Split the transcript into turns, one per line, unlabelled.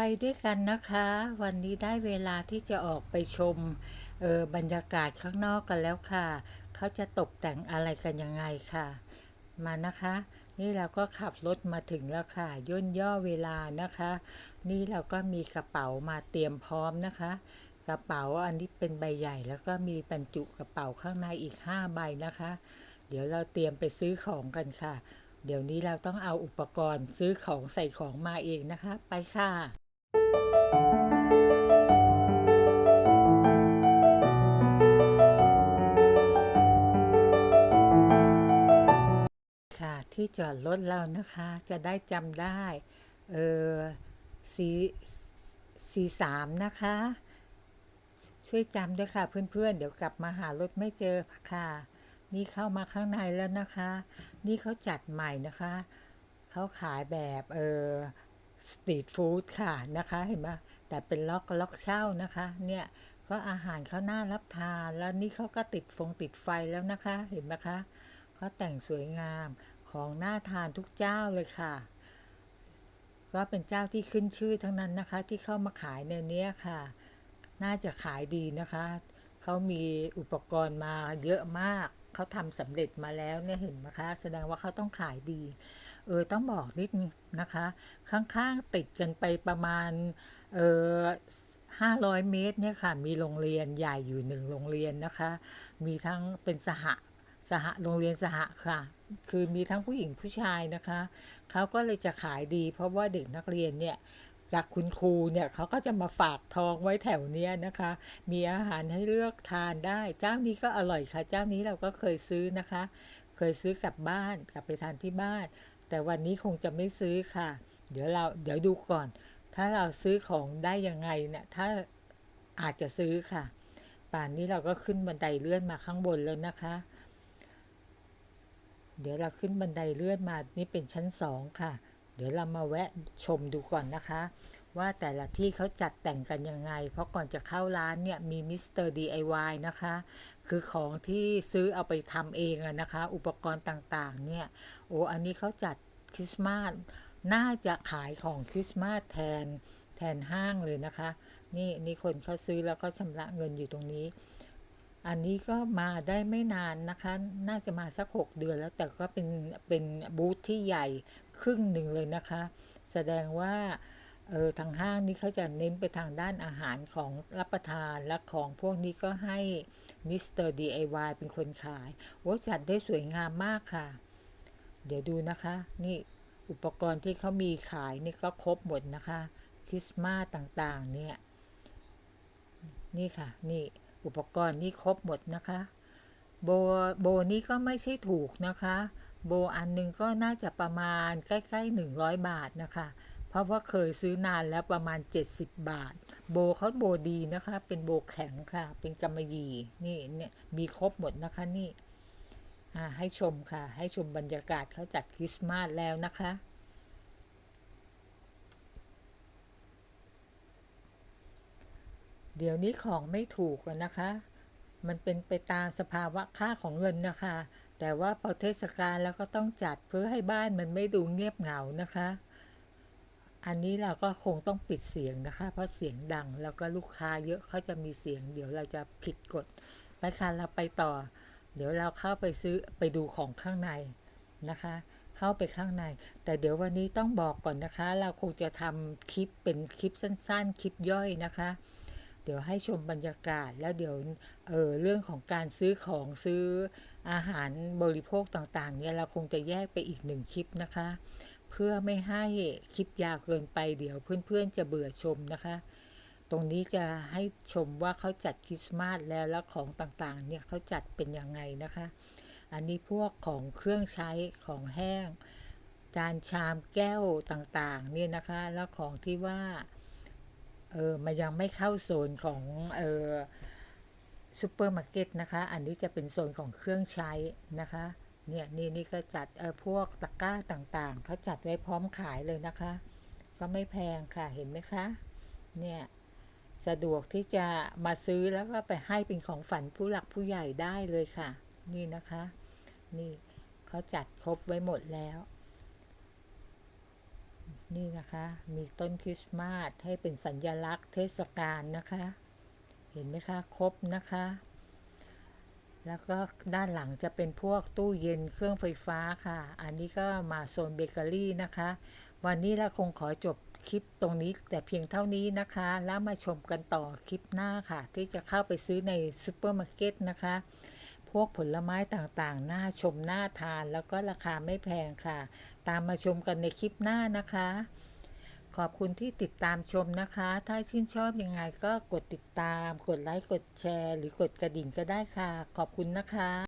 ไปด้วยกันนะคะ วันนี้ได้เวลาที่จะออกไปชมเออบรรยากาศข้างนอกกันแล้วค่ะ เขาจะตกแต่งอะไรกันยังไงค่ะ มานะคะ นี่เราก็ขับรถมาถึงแล้วค่ะ ย่นย่อเวลานะคะ นี่เราก็มีกระเป๋ามาเตรียมพร้อมนะคะ กระเป๋าอันนี้เป็นใบใหญ่ แล้วก็มีบรรจุกระเป๋าข้างในอีก 5 ใบนะคะ เดี๋ยวเราเตรียมไปซื้อของกันค่ะเดี๋ยวนี้เราต้องเอาอุปกรณ์ซื้อของใส่ของมาเองนะคะ ไปค่ะ ที่จอดรถเรานะคะ จะได้จำได้เออสีสีสามนะคะ ช่วยจำด้วยค่ะ เพื่อนๆ เดี๋ยวกลับมาหารถไม่เจอค่ะ นี่เข้ามาข้างในแล้วนะคะ นี่เขาจัดใหม่นะคะ เขาขายแบบเออสตรีทฟู้ดค่ะนะคะเห็นไหมแต่เป็นล็อกล็อกเช่านะคะ เนี่ยก็อาหารเขาน่ารับทาน แล้วนี่เขาก็ติดฟงติดไฟแล้วนะคะ เห็นไหมคะเขาแต่งสวยงาม ของน่าทานทุกเจ้าเลยค่ะ ก็เป็นเจ้าที่ขึ้นชื่อทั้งนั้นนะคะ ที่เข้ามาขายในนี้ค่ะ น่าจะขายดีนะคะ เขามีอุปกรณ์มาเยอะมาก เขาทำสำเร็จมาแล้วเนี่ยเห็นไหมคะ แสดงว่าเขาต้องขายดี เออต้องบอกนิดนึงนะคะ ข้างๆติดกันไปประมาณ เออห้าร้อยเมตรเนี่ยค่ะ มีโรงเรียนใหญ่อยู่หนึ่งโรงเรียนนะคะ มีทั้งเป็นสห สหโรงเรียนสหค่ะ คือมีทั้งผู้หญิงผู้ชายนะคะ เขาก็เลยจะขายดี เพราะว่าเด็กนักเรียนเนี่ยจากคุณครูเนี่ยเขาก็จะมาฝากทองไว้แถวเนี้ยนะคะ มีอาหารให้เลือกทานได้ เจ้านี้ก็อร่อยค่ะ เจ้านี้เราก็เคยซื้อนะคะ เคยซื้อกลับบ้านกลับไปทานที่บ้าน แต่วันนี้คงจะไม่ซื้อค่ะ เดี๋ยวเราเดี๋ยวดูก่อน ถ้าเราซื้อของได้ยังไงเนี่ยถ้าอาจจะซื้อค่ะ ป่านนี้เราก็ขึ้นบันไดเลื่อนมาข้างบนแล้วนะคะ เดี๋ยวเราขึ้นบันไดเลื่อนมานี่เป็นชั้นสองค่ะ เดี๋ยวเรามาแวะชมดูก่อนนะคะ ว่าแต่ละที่เขาจัดแต่งกันยังไง เพราะก่อนจะเข้าร้านเนี่ยมีมิสเตอร์ DIY นะคะ คือของที่ซื้อเอาไปทำเองอะนะคะ อุปกรณ์ต่างๆ เนี่ย โอ้อันนี้เขาจัดคริสต์มาสน่าจะขายของคริสต์มาสแทนแทนห้างเลยนะคะ นี่นี่คนเขาซื้อแล้วก็ชำระเงินอยู่ตรงนี้ อันนี้ก็มาได้ไม่นานนะคะ น่าจะมาสัก 6 เดือนแล้วแต่ก็เป็นเป็นบูธที่ใหญ่ครึ่งหนึ่งเลยนะคะ แสดงว่าเออทางห้างนี้เขาจะเน้นไปทางด้านอาหารของรับประทานและของพวกนี้ก็ให้มิสเตอร์ DIY เป็นคนขายโอ้จัดได้สวยงามมากค่ะ เดี๋ยวดูนะคะ นี่อุปกรณ์ที่เขามีขายนี่ก็ครบหมดนะคะคริสต์มาสต่างๆเนี่ย นี่ค่ะ นี่ อุปกรณ์นี่ครบหมดนะคะ โบโบนี้ก็ไม่ใช่ถูกนะคะ โบอันหนึงก็น่าจะประมาณใกล้ๆ100 บาทนะคะ เพราะว่าเคยซื้อนานแล้วประมาณ 70 บาท โบเขาโบดีนะคะ เป็นโบแข็งค่ะ เป็นกำมะหยี่นี่เนี่ยมีครบหมดนะคะนี่ให้ชมค่ะ ให้ชมบรรยากาศเขาจัดคริสต์มาสแล้วนะคะ เดี๋ยวนี้ของไม่ถูกนะคะ มันเป็นไปตามสภาวะค่าของเงินนะคะ แต่ว่าพอเทศกาลแล้วก็ต้องจัดเพื่อให้บ้านมันไม่ดูเงียบเหงานะคะ อันนี้เราก็คงต้องปิดเสียงนะคะ เพราะเสียงดังแล้วก็ลูกค้าเยอะเขาจะมีเสียง เดี๋ยวเราจะผิดกฎไปค่ะเราไปต่อ เดี๋ยวเราเข้าไปซื้อไปดูของข้างในนะคะ เข้าไปข้างใน แต่เดี๋ยววันนี้ต้องบอกก่อนนะคะ เราคงจะทำคลิปเป็นคลิปสั้น ๆ คลิปย่อยนะคะ ดี๋ยวให้ชมบรรยากาศแล้วเดี๋ยวเออเรื่องของการซื้อของซื้ออาหารบริโภคต่างๆเนี่ยเราคงจะแยกไปอีกหนึ่งคลิปนะคะ เพื่อไม่ให้คลิปยาวเกินไปเดี๋ยวเพื่อนๆจะเบื่อชมนะคะ ตรงนี้จะให้ชมว่าเขาจัดคริสต์มาสแล้วแล้วของต่างๆเนี่ยเขาจัดเป็นยังไงนะคะ อันนี้พวกของเครื่องใช้ของแห้ง จานชามแก้วต่างๆเนี่ยนะคะ แล้วของที่ว่า เออมันยังไม่เข้าโซนของเออซูเปอร์มาร์เก็ตนะคะ อันนี้จะเป็นโซนของเครื่องใช้นะคะ เนี่ยนี่นี่ก็จัดเออพวกตะกร้าต่างๆเขาจัดไว้พร้อมขายเลยนะคะ ก็ไม่แพงค่ะเห็นไหมคะ เนี่ยสะดวกที่จะมาซื้อแล้วก็ไปให้เป็นของฝันผู้หลักผู้ใหญ่ได้เลยค่ะ นี่นะคะ นี่เขาจัดครบไว้หมดแล้ว นี่นะคะ มีต้นคริสต์มาสให้เป็นสัญลักษณ์เทศกาลนะคะ เห็นไหมคะครบนะคะ แล้วก็ด้านหลังจะเป็นพวกตู้เย็นเครื่องไฟฟ้าค่ะ อันนี้ก็มาโซนเบเกอรี่นะคะ วันนี้เราคงขอจบคลิปตรงนี้แต่เพียงเท่านี้นะคะ แล้วมาชมกันต่อคลิปหน้าค่ะ ที่จะเข้าไปซื้อในซูเปอร์มาร์เก็ตนะคะ พวกผลไม้ต่างๆ น่าชมน่าทานแล้วก็ราคาไม่แพงค่ะ ตามมาชมกันในคลิปหน้านะคะ ขอบคุณที่ติดตามชมนะคะ ถ้าชื่นชอบยังไงก็กดติดตาม กดไลค์ กดแชร์ หรือกดกระดิ่งก็ได้ค่ะ ขอบคุณนะคะ